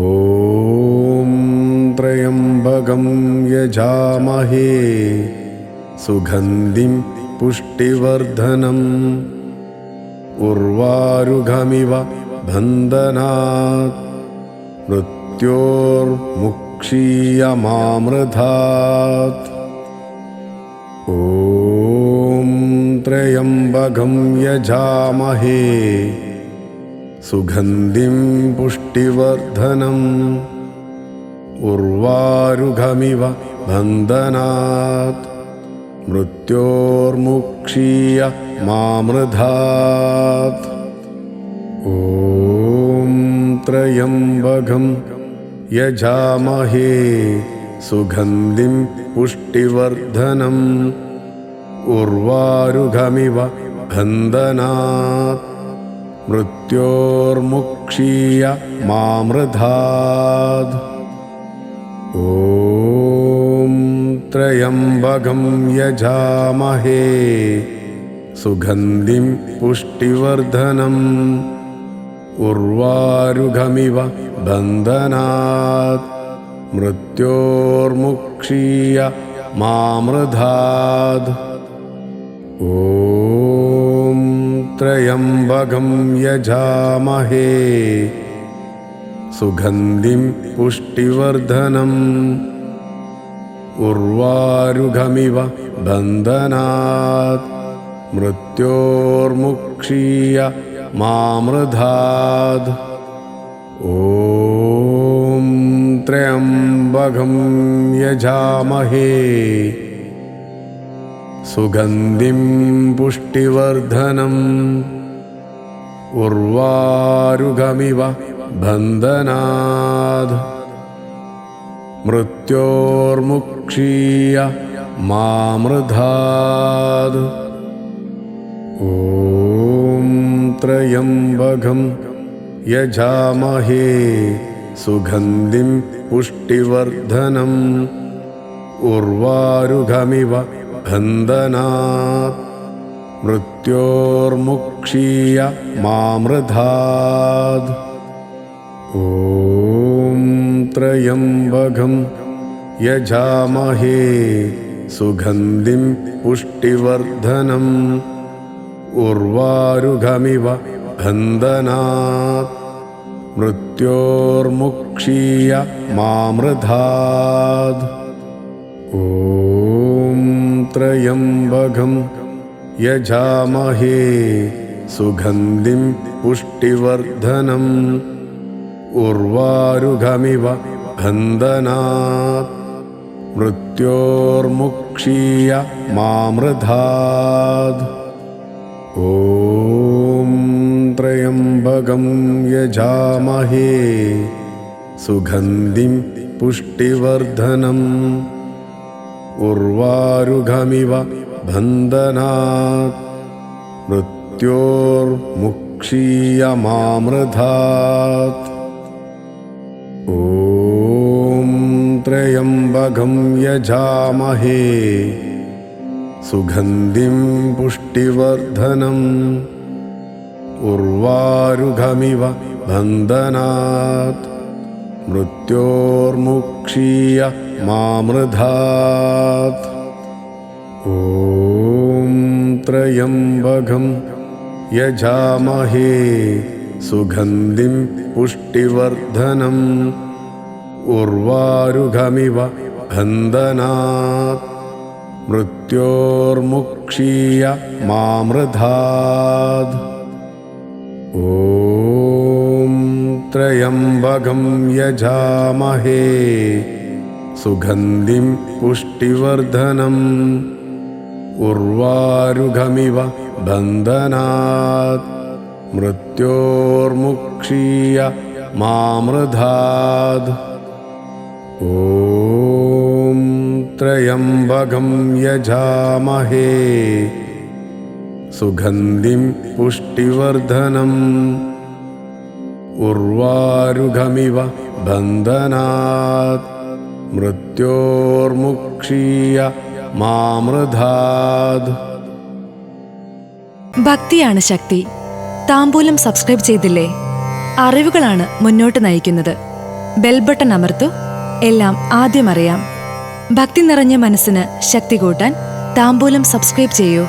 ॐ त्र्यम्बकं यजामहे सुगन्धिं पुष्टिवर्धनम् उर्वारुघमिव बन्धनात् मृत्योर्मुक्षीयमामृधात् ॐ त्र्यम्बकं यजामहे सुगन्धिं पुष्टिवर्धनम् उर्वारुघमिव बन्धनात् मृत्योर्मुक्षीय मामृधात् ॐ त्र्यम्बकं यजामहे सुगन्धिं पुष्टिवर्धनम् उर्वारुघमिव बन्धनात् मृत्योर्मुक्षीय ॐ त्र्यम्बकं यजामहे सुगन्धिं पुष्टिवर्धनम्। उर्वारुघमिव बन्धनात् मृत्योर्मुक्षीय मामृधात् ॐ त्र्यम्बकं यजामहे। सुगन्धिं पुष्टिवर्धनम्। उर्वारुघमिव बन्धनात्। मृत्योर्मुक्षीय मामृधात्। ॐ त्र्यम्बकं यजामहे सुगन्धिं पुष्टिवर्धनम् उर्वारुगमिव बन्धनात् मृत्योर्मुक्षीय मामृधात् ॐ त्र्यम्बकं यजामहे सुगन्धिं पुष्टिवर्धनम् उर्वारुघमिव बन्धनात् मृत्योर्मुक्षीय मामृधात् ॐ त्र्यम्बकं यजामहे सुगन्धिं पुष्टिवर्धनम् उर्वारुघमिव बन्धनात् मृत्योर्मुक्षीय मामृधात् ॐ त्र्यम्बकं यजामहे सुगन्धिं पुष्टिवर्धनम्। उर्वारुघमिव बन्धनात् मृत्योर्मुक्षीय मामृधात्। ॐ त्र्यम्बकं यजामहे सुगन्धिं पुष्टिवर्धनम् उर्वारुघमिव बन्धनात्। मृत्योर्मुक्षीय मामृधात् ॐ त्र्यम्बकं यजामहे। सुगन्धिं पुष्टिवर्धनम् उर्वारुघमिव बन्धनात्। मृत्योर्मुक्षीय मामृधात्। ॐ त्र्यम्बकं यजामहे सुगन्धिं पुष्टिवर्धनम् उर्वारुघमिव बन्धनात् मृत्योर्मुक्षीय मामृधात्। ॐ त्र्यम्बकं यजामहे सुगन्धिं पुष्टिवर्धनम्। उर्वारुघमिव बन्धनात् मृत्योर्मुक्षीय मामृधात्। ॐ त्र्यम्बकं यजामहे। सुगन्धिं पुष्टिवर्धनम्। उर्वारुघमिव बन्धनात् മൃത്യോർമുക്ഷീയ മാമൃധാത് ഭക്തിയാണ് ശക്തി. താമ്പൂലം സബ്സ്ക്രൈബ് ചെയ്തില്ലേ? അറിവുകളാണ് മുന്നോട്ട് നയിക്കുന്നത്. ബെൽ ബട്ടൺ അമർത്തു. എല്ലാം ആദ്യം അറിയാം. ഭക്തി നിറഞ്ഞ മനസ്സിന് ശക്തി കൂട്ടാൻ താമ്പൂലം സബ്സ്ക്രൈബ് ചെയ്യൂ.